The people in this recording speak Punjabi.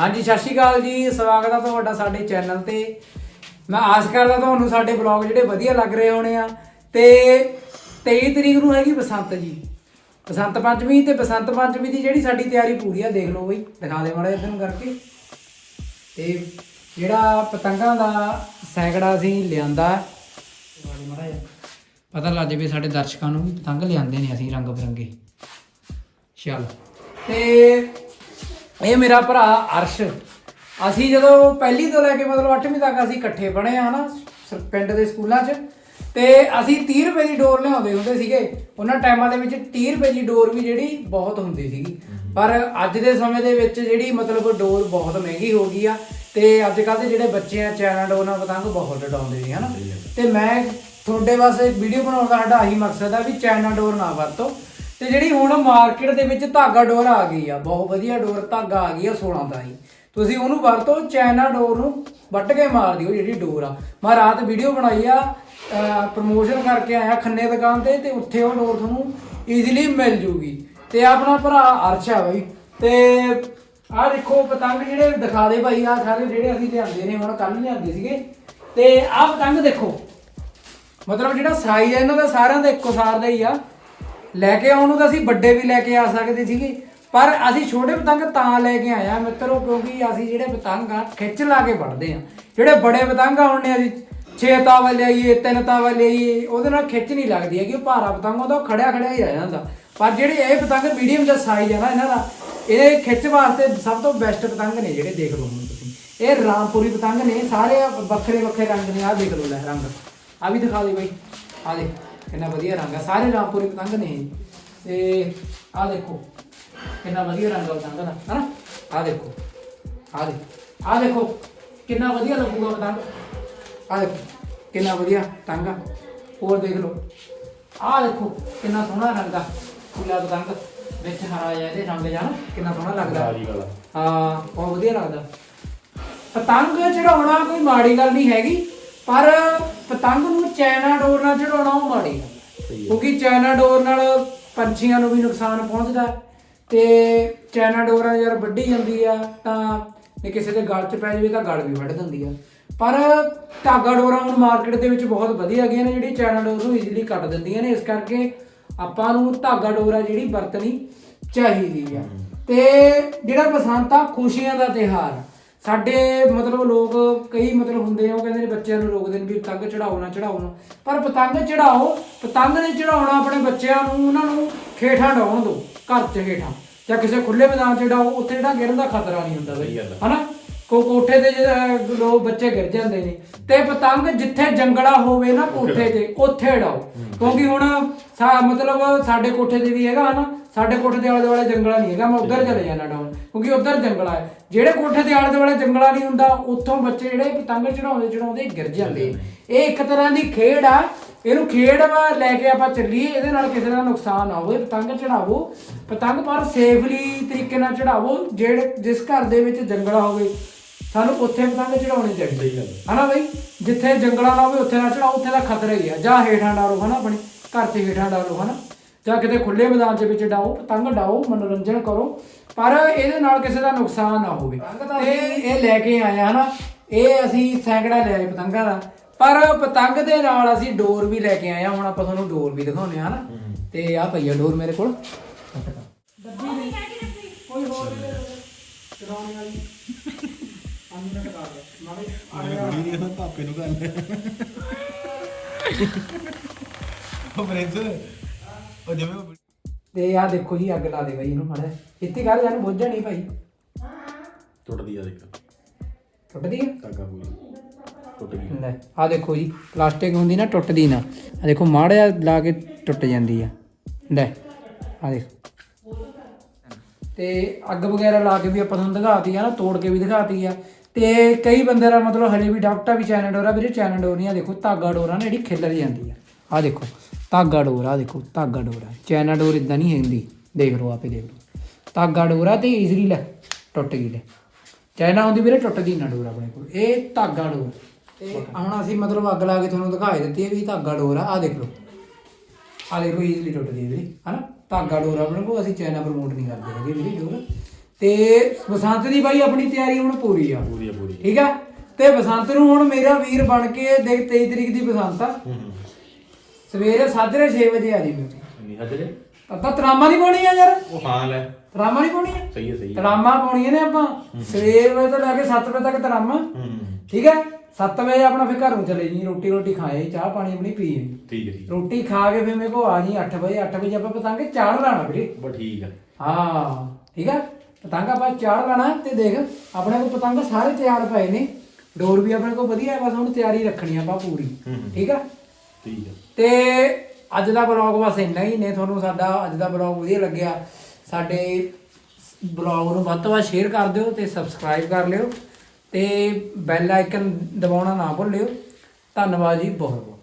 ਹਾਂਜੀ, ਸਤਿ ਸ਼੍ਰੀ ਅਕਾਲ ਜੀ। ਸਵਾਗਤ ਹੈ ਤੁਹਾਡਾ ਸਾਡੇ ਚੈਨਲ ਤੇ। ਮੈਂ ਆਸ ਕਰਦਾ ਤੁਹਾਨੂੰ ਸਾਡੇ ਬਲੌਗ ਜਿਹੜੇ ਵਧੀਆ ਲੱਗ ਰਹੇ ਹੋਣੇ ਆ। ਤੇ 23 ਤਰੀਕ ਨੂੰ ਹੈਗੀ ਬਸੰਤ ਜੀ। ਬਸੰਤ ਪੰਚਮੀ ਤੇ ਬਸੰਤ ਪੰਚਮੀ ਦੀ ਜਿਹੜੀ ਸਾਡੀ ਤਿਆਰੀ ਪੂਰੀ ਆ, ਦੇਖ ਲਓ ਬਈ। ਦਿਖਾ ਦੇ ਮਾੜਾ ਜਿਹਾ ਨੂੰ ਕਰਕੇ। ਤੇ ਜਿਹੜਾ ਪਤੰਗਾਂ ਦਾ ਸੈਂਕੜਾ ਅਸੀਂ ਲਿਆਂਦਾ ਮਾੜਾ ਜਿਹਾ। ਪਤਾ ਲੱਗ ਜਾਵੇ ਸਾਡੇ ਦਰਸ਼ਕਾਂ ਨੂੰ ਵੀ ਪਤੰਗ ਲਿਆਂਦੇ ਨੇ ਅਸੀਂ ਰੰਗ ਬਰੰਗੇ। ਚੱਲ। ਤੇ ਇਹ ਮੇਰਾ ਭਰਾ ਅਰਸ਼। ਅਸੀਂ ਜਦੋਂ ਪਹਿਲੀ ਤੋਂ ਲੈ ਕੇ ਮਤਲਬ 8ਵੀਂ ਤੱਕ ਅਸੀਂ ਇਕੱਠੇ ਪੜ੍ਹੇ ਆ ਹਨਾ ਪਿੰਡ ਦੇ ਸਕੂਲਾਂ 'ਚ। ਤੇ ਅਸੀਂ 30 ਰੁਪਏ ਦੀ ਡੋਰ ਲਿਆਉਂਦੇ ਹੁੰਦੇ ਸੀਗੇ। ਉਹਨਾਂ ਟਾਈਮਾਂ ਦੇ ਵਿੱਚ 30 ਰੁਪਏ ਦੀ ਡੋਰ ਵੀ ਜਿਹੜੀ ਬਹੁਤ ਹੁੰਦੀ ਸੀਗੀ। ਪਰ ਅੱਜ ਦੇ ਸਮੇਂ ਦੇ ਵਿੱਚ ਜਿਹੜੀ ਮਤਲਬ ਡੋਰ ਬਹੁਤ ਮਹਿੰਗੀ ਹੋ ਗਈ ਆ ਤੇ ਅੱਜ ਕੱਲ ਦੇ ਜਿਹੜੇ ਬੱਚੇ ਆ ਚਾਈਨਾ ਡੋਰ ਨਾਲ ਪਤੰਗ ਬਹੁਤ ਡਾਉਂਦੇ ਨੇ ਹਨਾ। ਤੇ ਮੈਂ ਤੁਹਾਡੇ ਵਾਸਤੇ ਵੀਡੀਓ ਬਣਾਉਣ ਦਾ ਸਾਡਾ ਆਹੀ ਮਕਸਦ ਆ ਵੀ ਚਾਈਨਾ ਡੋਰ ਨਾ ਵਰਤੋ। ਤੇ ਜਿਹੜੀ ਹੁਣ ਮਾਰਕੀਟ ਦੇ ਵਿੱਚ ਧਾਗਾ ਡੋਰ ਆ ਗਈ ਆ, ਬਹੁਤ ਵਧੀਆ ਡੋਰ ਧਾਗਾ ਆ ਗਈ ਆ 16 ਦਾ ਹੀ। ਤੁਸੀਂ ਉਹਨੂੰ ਵਰਤੋ ਚਾਈਨਾ ਡੋਰ ਨੂੰ ਵੱਟ ਕੇ ਮਾਰ ਦਿਓ ਜਿਹੜੀ ਡੋਰ ਆ। ਮੈਂ ਰਾਤ ਵੀਡੀਓ ਬਣਾਈ ਆ ਪ੍ਰਮੋਸ਼ਨ ਕਰਕੇ ਆਇਆ ਖੰਨੇ ਦੁਕਾਨ ਤੇ ਤੇ ਉੱਥੇ ਉਹ ਡੋਰ ਤੁਹਾਨੂੰ ਈਜ਼ੀਲੀ ਮਿਲ ਜੂਗੀ। ਤੇ ਆਪਣਾ ਭਰਾ ਅਰਸ਼ ਆ ਬਈ। ਤੇ ਆਹ ਦੇਖੋ ਪਤੰਗ ਜਿਹੜੇ ਦਿਖਾ ਦੇ ਭਾਈ ਆ ਸਾਰੇ ਜਿਹੜੇ ਅਸੀਂ ਲਿਆਂਦੇ ਨੇ, ਹੁਣ ਕੱਲ ਲਿਆਂਦੇ ਸੀਗੇ। ਤੇ ਆਹ ਪਤੰਗ ਦੇਖੋ। ਮਤਲਬ ਜਿਹੜਾ ਸਾਈਜ਼ ਹੈ ਇਹਨਾਂ ਦਾ ਸਾਰਿਆਂ ਦਾ ਇੱਕੋ ਸਾਰ ਦਾ ਹੀ ਆ। ਲੈ ਕੇ ਆਉਣ ਨੂੰ ਤਾਂ ਅਸੀਂ ਵੱਡੇ ਵੀ ਲੈ ਕੇ ਆ ਸਕਦੇ ਸੀਗੇ। ਪਰ ਅਸੀਂ ਛੋਟੇ ਪਤੰਗ ਤਾਂ ਲੈ ਕੇ ਆਇਆ ਮਿੱਤਰੋ, ਕਿਉਂਕਿ ਅਸੀਂ ਜਿਹੜੇ ਪਤੰਗ ਆ, ਖਿੱਚ ਲਾ ਕੇ ਵੱਢਦੇ ਆ। ਜਿਹੜੇ ਬੜੇ ਪਤੰਗ ਆ ਹੁਣ ਨੇ ਅਸੀਂ, ਛੇ ਤਾਵਾ ਲਿਆਈਏ, ਤਿੰਨ ਤਾਵਾ ਲਿਆਈਏ, ਉਹਦੇ ਨਾਲ ਖਿੱਚ ਨਹੀਂ ਲੱਗਦੀ ਹੈਗੀ, ਉਹ ਭਾਰਾ ਪਤੰਗ ਉਹਦਾ ਖੜਿਆ ਖੜਿਆ ਹੀ ਰਹਿ ਜਾਂਦਾ। ਪਰ ਜਿਹੜੇ ਇਹ ਪਤੰਗ ਮੀਡੀਅਮ ਦਾ ਸਾਈਜ਼ ਆ ਨਾ ਇਹਨਾਂ ਦਾ, ਇਹ ਖਿੱਚ ਵਾਸਤੇ ਸਭ ਤੋਂ ਬੈਸਟ ਪਤੰਗ ਨੇ ਜਿਹੜੇ ਦੇਖ ਲਓ ਹੁਣ ਤੁਸੀਂ। ਇਹ ਰਾਮਪੁਰੀ ਪਤੰਗ ਨੇ, ਸਾਰੇ ਵੱਖਰੇ ਵੱਖਰੇ ਰੰਗ ਨੇ, ਆਹ ਦੇਖ ਲਓ ਲੈ ਰੰਗ। ਆ ਵੀ ਦਿਖਾ ਦੇ ਬਾਈ। ਆ ਦੇਖ। ਕਿੰਨਾ ਵਧੀਆ ਰੰਗ ਆ ਸਾਰੇ ਰਾਮਪੁਰੀ ਪਤੰਗ ਨੇ ਇਹ। ਤੇ ਆ ਦੇਖੋ ਕਿੰਨਾ ਵਧੀਆ ਰੰਗ ਆ ਪਤੰਗ ਦਾ ਹਨਾ? ਆ ਦੇਖੋ ਆ ਦੇ ਆ ਦੇਖੋ ਕਿੰਨਾ ਵਧੀਆ ਲੱਗੂਗਾ ਪਤੰਗ ਆ ਦੇਖੋ ਕਿੰਨਾ ਵਧੀਆ ਪਤੰਗ ਆ। ਹੋਰ ਦੇਖ ਲਓ ਆ ਦੇਖੋ ਕਿੰਨਾ ਸੋਹਣਾ ਰੰਗ ਆ ਫੁੱਲਾ ਪਤੰਗ ਵਿੱਚ ਹਰਾ ਜਿਹਾ ਇਹਦੇ ਰੰਗ ਜਾਨ ਕਿੰਨਾ ਸੋਹਣਾ ਲੱਗਦਾ। ਹਾਂ ਬਹੁਤ ਵਧੀਆ ਲੱਗਦਾ। ਪਤੰਗ ਚੜਾਉਣਾ ਕੋਈ ਮਾੜੀ ਗੱਲ ਨਹੀਂ ਹੈਗੀ ਪਰ ਪਤੰਗ ਨੂੰ ਚਾਈਨਾ ਡੋਰ ਨਾਲ ਚੜਾਉਣਾ ਉਹ ਮਾੜੀ ਗੱਲ ਹੈ। ਕਿਉਂਕਿ ਚਾਈਨਾ ਡੋਰ ਨਾਲ ਪੰਛੀਆਂ ਨੂੰ ਵੀ ਨੁਕਸਾਨ ਪਹੁੰਚਦਾ ਹੈ। ਤੇ ਚਾਈਨਾ ਡੋਰ ਯਾਰ ਵੱਢੀ ਜਾਂਦੀ ਆ ਤਾਂ ਜੇ ਕਿਸੇ ਦੇ ਗਲ 'ਚ ਪੈ ਜਾਵੇ ਤਾਂ ਗਲ ਵੀ ਵੱਢ ਦਿੰਦੀ ਆ। ਪਰ ਧਾਗਾ ਡੋਰਾਂ ਹੁਣ ਮਾਰਕੀਟ ਦੇ ਵਿੱਚ ਬਹੁਤ ਵਧੀਆ ਹੈਗੀਆਂ ਨੇ ਜਿਹੜੀ ਚਾਈਨਾ ਡੋਰ ਨੂੰ ਈਜ਼ੀਲੀ ਕੱਟ ਦਿੰਦੀਆਂ ਨੇ। ਇਸ ਕਰਕੇ ਆਪਾਂ ਨੂੰ ਧਾਗਾ ਡੋਰ ਆ ਜਿਹੜੀ ਵਰਤਣੀ ਚਾਹੀਦੀ ਆ। ਤੇ ਜਿਹੜਾ ਬਸੰਤ ਆ ਖੁਸ਼ੀਆਂ ਦਾ ਤਿਹਾਰ ਸਾਡੇ ਮਤਲਬ ਲੋਕ ਕਈ ਮਤਲਬ ਹੁੰਦੇ ਆ ਉਹ ਕਹਿੰਦੇ ਨੇ ਬੱਚਿਆਂ ਨੂੰ ਰੋਕਦੇ ਨੇ ਵੀ ਪਤੰਗ ਚੜਾਓ ਨਾ ਚੜਾਓ ਨਾ। ਪਰ ਪਤੰਗ ਚੜਾਓ ਪਤੰਗ ਨੇ ਚੜਾਉਣਾ ਆਪਣੇ ਬੱਚਿਆਂ ਨੂੰ ਉਹਨਾਂ ਨੂੰ ਖੇਠਾਂ ਡਾਉਣ ਦਿਓ ਘਰ 'ਚ ਹੇਠਾਂ। ਜਾਂ ਕਿਸੇ ਖੁੱਲੇ ਮੈਦਾਨ 'ਚ ਡਾਓ ਉੱਥੇ ਜਿਹੜਾ ਗਿਰਨ ਦਾ ਖਤਰਾ ਨਹੀਂ ਹੁੰਦਾ ਬਈ ਹਨਾ? ਕੋ ਕੋਠੇ ਤੇ ਲੋਕ ਬੱਚੇ ਗਿਰ ਜਾਂਦੇ ਨੇ। ਤੇ ਪਤੰਗ ਜਿੱਥੇ ਜੰਗਲਾ ਹੋਵੇ ਨਾ ਕੋਠੇ ਤੇ ਉੱਥੇ ਡਾਓ। ਕਿਉਂਕਿ ਹੁਣ ਸਾ ਮਤਲਬ ਸਾਡੇ ਕੋਠੇ ਤੇ ਵੀ ਹੈਗਾ ਹਨਾ? ਸਾਡੇ ਕੋਠੇ ਦੇ ਆਲੇ ਦੁਆਲੇ ਜੰਗਲਾ ਨਹੀਂ ਹੈਗਾ ਮੈਂ ਉੱਧਰ ਚਲੇ ਜਾਣਾ ਡਾਉਣ ਕਿਉਂਕਿ ਉੱਧਰ ਜੰਗਲਾ ਹੈ ਜਿਹੜੇ ਕੋਠੇ ਦੇ ਆਲੇ ਦੁਆਲੇ ਜੰਗਲਾ ਨਹੀਂ ਹੁੰਦਾ ਉੱਥੋਂ ਬੱਚੇ ਜਿਹੜੇ ਪਤੰਗ ਚੜਾਉਂਦੇ ਚੜਾਉਂਦੇ ਗਿਰ ਜਾਂਦੇ। ਇਹ ਇੱਕ ਤਰ੍ਹਾਂ ਦੀ ਖੇਡ ਆ ਇਹਨੂੰ ਖੇਡ ਵਾ ਲੈ ਕੇ ਆਪਾਂ ਚੱਲੀਏ ਇਹਦੇ ਨਾਲ ਕਿਸੇ ਦਾ ਨੁਕਸਾਨ ਨਾ ਹੋਵੇ ਪਤੰਗ ਚੜਾਵੋ ਪਤੰਗ ਪਰ ਸੇਫਲੀ ਤਰੀਕੇ ਨਾਲ ਚੜਾਵੋ ਜਿਹੜੇ ਜਿਸ ਘਰ ਦੇ ਵਿੱਚ ਜੰਗਲਾ ਹੋਵੇ ਸਾਨੂੰ ਉੱਥੇ ਪਤੰਗ ਚੜਾਉਣੇ ਚਾਹੀਦੇ। ਹਨਾ ਬਈ? ਜਿੱਥੇ ਜੰਗਲਾ ਨਾ ਹੋਵੇ ਉੱਥੇ ਨਾ ਚੜਾਓ ਉੱਥੇ ਦਾ ਖਤਰਾ ਹੀ ਆ। ਜਾਂ ਹੇਠਾਂ ਡਾਲੋ ਹਨਾ ਆਪਣੀ ਘਰ ਤੇ ਹੇਠਾਂ ਡਾਲੋ ਹਨਾ? ਜਾਂ ਕਿਤੇ ਖੁੱਲੇ ਮੈਦਾਨ ਦੇ ਵਿੱਚ ਡਾਓ ਪਤੰਗ ਡਾਓ ਮਨੋਰੰਜਨ ਕਰੋ ਪਰ ਇਹਦੇ ਨਾਲ ਕਿਸੇ ਦਾ ਨੁਕਸਾਨ ਨਾ ਹੋਵੇ। ਤੇ ਇਹ ਲੈ ਕੇ ਆਏ ਹਨਾ ਇਹ ਅਸੀਂ ਸੈਂਕੜਾ ਲਿਆਏ ਪਤੰਗਾਂ ਦਾ। ਪਰ ਪਤੰਗ ਦੇ ਨਾਲ ਅਸੀਂ ਡੋਰ ਵੀ ਲੈ ਕੇ ਆਏ ਆ ਹੁਣ ਆਪਾਂ ਤੁਹਾਨੂੰ ਡੋਰ ਵੀ ਦਿਖਾਉਂਦੇ ਆ ਹਨਾ। ਤੇ ਆ ਪਈ ਆ ਡੋਰ ਮੇਰੇ ਕੋਲ। ਡੱਬੀ ਨਹੀਂ ਕੋਈ ਹੋਰ ਚਲਾਉਣੇ ਵਾਲੀ। ਅੰਦਰ ਕਰ ਲੈ। ਮਾੜੇ ਵੀਡੀਓ ਦਾ ਪਾਪੇ ਨੂੰ ਗੱਲ ਉਹ ਪ੍ਰਿੰਸ। ਉਹ ਜਿਵੇਂ ਉਹ ਤੇ ਆ ਦੇਖੋ ਜੀ ਅੱਗ ਲਾ ਦੇ ਬਾਈ ਇਹਨੂੰ ਮਾੜਾ ਜਿਹਾ। ਇੱਥੇ ਕਰ ਜਾਨ ਬੁੱਝ ਜਾਣੀ ਭਾਈ। ਟੁੱਟਦੀ ਆ ਦੇਖ। ਟੁੱਟਦੀ ਆ? ਧਾਗਾ ਕੋਈ ਟੁੱਟ ਗਈ। ਲੈ ਆ ਦੇਖੋ ਜੀ ਪਲਾਸਟਿਕ ਹੁੰਦੀ ਨਾ ਟੁੱਟਦੀ ਨਾ। ਆ ਦੇਖੋ ਮਾੜਾ ਜਿਹਾ ਲਾ ਕੇ ਟੁੱਟ ਜਾਂਦੀ ਆ। ਲੈ ਆ ਦੇਖ। ਤੇ ਅੱਗ ਵਗੈਰਾ ਲਾ ਕੇ ਵੀ ਆਪਾਂ ਤੁਹਾਨੂੰ ਦਿਖਾਤੀ ਆ ਨਾ ਤੋੜ ਕੇ ਵੀ ਦਿਖਾਤੀ ਆ। ਤੇ ਕਈ ਬੰਦੇ ਦਾ ਮਤਲਬ ਹਲੇ ਵੀ ਡਾਕਟਰ ਵੀ ਚਾਈਨਾ ਡੋਰਾ ਵੀਰੇ ਚਾਈਨਾ ਡੋਰ ਨਹੀਂ ਆ ਦੇਖੋ ਧਾਗਾ ਡੋਰਾ ਨਾ ਜਿਹੜੀ ਖਿੱਲਰ ਜਾਂਦੀ ਆ। ਆ ਦੇਖੋ ਧਾਗਾ ਡੋਰ ਆ ਦੇਖੋ ਧਾਗਾ ਡੋਰਾ ਚਾਈਨਾ ਡੋਰ ਇਦਾਂ ਨਹੀਂ ਹੁੰਦੀ ਦੇਖ ਲਓ ਆਪੇ ਦੇਖ ਲਓ। ਧਾਗਾ ਡੋਰਾ ਤੇ ਈਜ਼ੀਲੀ ਲੈ ਟੁੱਟ ਗਈ ਲੈ। ਚਾਈਨਾ ਹੁੰਦੀ ਵੀਰੇ ਟੁੱਟਦੀ ਨਾ ਡੋਰ ਆਪਣੇ ਕੋਲ। ਇਹ ਧਾਗਾ ਡੋਰ। ਤੇ ਹੁਣ ਅਸੀਂ ਮਤਲਬ ਅੱਗ ਲਾ ਕੇ ਤੁਹਾਨੂੰ ਦਿਖਾਈ ਦਿੱਤੀ ਹੈ ਵੀ ਧਾਗਾ ਡੋਰ ਆ ਆ ਦੇਖ ਲਓ। ਆ ਦੇਖੋ ਈਜ਼ੀਲੀ ਟੁੱਟਦੀ ਹੈ ਵੀਰੇ ਹਨਾ? ਧਾਗਾ ਡੋਰ ਆਪਣੇ ਕੋਲ ਅਸੀਂ ਚਾਈਨਾ ਪ੍ਰਮੋਟ ਨਹੀਂ ਕਰਦੇ ਹੈਗੇ ਵੀਰੇ ਡੋਰ। ਤੇ ਬਸੰਤ ਦੀ ਬਾਈ ਆਪਣੀ ਤਿਆਰੀ ਹੁਣ ਪੂਰੀ ਆ। ਪੂਰੀ ਆ ਪੂਰੀ ਠੀਕ ਆ? ਤੇ ਬਸੰਤ ਨੂੰ ਹੁਣ ਮੇਰਾ ਵੀਰ ਬਣ ਕੇ ਦੇਖ 23 ਤਰੀਕ ਦੀ ਬਸੰਤ ਆ। ਸਵੇਰੇ 6:30 ਵਜੇ ਆ ਜੀ ਮੈਂ। ਨਹੀਂ ਹਜਰੇ ਤਾਂ ਤਰਾਮਾ ਨਹੀਂ ਪਾਉਣੀ ਆ ਯਾਰ। ਉਹ ਹਾਂ ਲੈ। ਤਰਾਮਾ ਨਹੀਂ ਪਾਉਣੀ ਆ? ਸਹੀ ਹੈ ਸਹੀ ਹੈ। ਤਰਾਮਾ ਪਾਉਣੀਆਂ ਨੇ ਆਪਾਂ। ਸਵੇਰ ਵਜੇ ਤੋਂ ਲੈ ਕੇ 7 ਵਜੇ ਤੱਕ ਤਰਾਮਾ। ਹੂੰ ਠੀਕ ਹੈ? 7 ਵਜੇ ਆਪਣਾ ਫਿਰ ਘਰੋਂ ਚਲੇ ਜੀ ਰੋਟੀ ਰੋਟੀ ਖਾਏ ਚਾਹ ਪਾਣੀ ਆਪਣੀ ਪੀਏ ਠੀਕ ਹੈ ਠੀਕ ਰੋਟੀ ਖਾ ਕੇ ਫਿਰ ਮੇਰੇ ਕੋ ਆ ਜੀ 8 ਵਜੇ। 8 ਵਜੇ ਆਪਾਂ ਪਤੰਗ ਚਾੜ ਲਾਣਾ ਵੀਰੇ। ਬਸ ਠੀਕ ਹੈ। ਹਾਂ ਠੀਕ ਹੈ? ਪਤੰਗ ਆਪਾਂ ਚਾੜ ਲਾਣਾ ਤੇ ਦੇਖ ਆਪਣੇ ਕੋਲ ਪਤੰਗ ਸਾਰੇ ਤਿਆਰ ਪਏ ਨੇ। ਡੋਰ ਵੀ ਆਪਣੇ ਕੋਲ ਵਧੀਆ ਹੈ ਬਸ ਹੁਣ ਤਿਆਰੀ ਰੱਖਣੀ ਆ ਆਪਾਂ ਪੂਰੀ। ਹੂੰ ਠੀਕ ਆ ਠੀਕ ਹੈ ਤੇ ਅੱਜ ਦਾ ਬਲੌਗ ਬਸ ਇੰਨਾ ਹੀ ਨੇ, ਤੁਹਾਨੂੰ ਸਾਡਾ ਅੱਜ ਦਾ ਬਲੌਗ ਵਧੀਆ ਲੱਗਿਆ। ਸਾਡੇ ਬਲੌਗ ਨੂੰ ਵੱਧ ਤੋਂ ਵੱਧ ਸ਼ੇਅਰ ਕਰ ਦਿਓ ਤੇ ਸਬਸਕ੍ਰਾਈਬ ਕਰ ਲਿਓ ਤੇ ਬੈਲ ਆਈਕਨ ਦਬਾਉਣਾ ਨਾ ਭੁੱਲਿਓ। ਧੰਨਵਾਦ ਜੀ ਬਹੁਤ ਬਹੁਤ